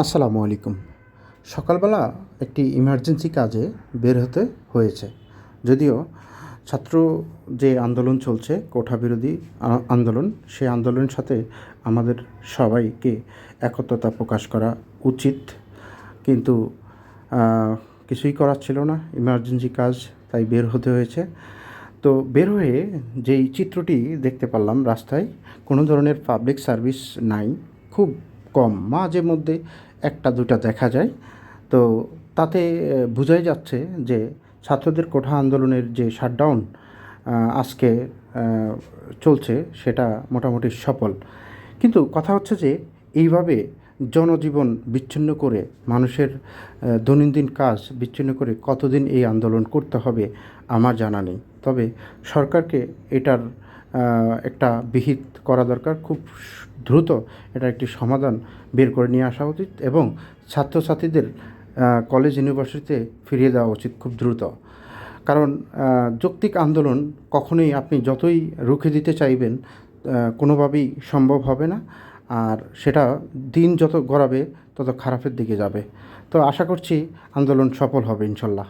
আসসালামু আলাইকুম। সকালবেলা একটি ইমার্জেন্সি কাজে বের হতে হয়েছে। যদিও ছাত্র যে আন্দোলন চলছে, কোঠা বিরোধী আন্দোলন সেই আন্দোলনের সাথে আমাদের সবাইকে একত্রতা প্রকাশ করা উচিত। কিন্তু কিছুই করার ছিল না ইমার্জেন্সি কাজ তাই বের হতে হয়েছে। তো বের হয়ে যেই চিত্রটি দেখতে পারলাম রাস্তায়, কোনো ধরনের পাবলিক সার্ভিস নাই। খুব কম। মাঝে মধ্যে একটা দুটা দেখা যায়। তো তাতে বোঝাই যাচ্ছে যে ছাত্রদের কোঠা আন্দোলনের যে শাটডাউন আজকে চলছে, সেটা মোটামুটি সফল। কিন্তু কথা হচ্ছে যে, এইভাবে জনজীবন বিচ্ছিন্ন করে, মানুষের দৈনন্দিন কাজ বিচ্ছিন্ন করে কতদিন এই আন্দোলন করতে হবে, আমার জানা নেই। তবে সরকারকে এটার একটা বিহিত করা দরকার। খুব দ্রুত এটা একটি সমাধান বের করে নিয়ে আসা উচিত এবং ছাত্রছাত্রীদের কলেজ ইউনিভার্সিটিতে ফিরিয়ে দেওয়া উচিত খুব দ্রুত। কারণ যৌক্তিক আন্দোলন কখনোই আপনি যতই রুখে দিতে চাইবেন কোনোভাবেই সম্ভব হবে না। আর সেটা দিন যত গড়াবে, তত খারাপের দিকে যাবে। তো আশা করছি আন্দোলন সফল হবে ইনশাল্লাহ।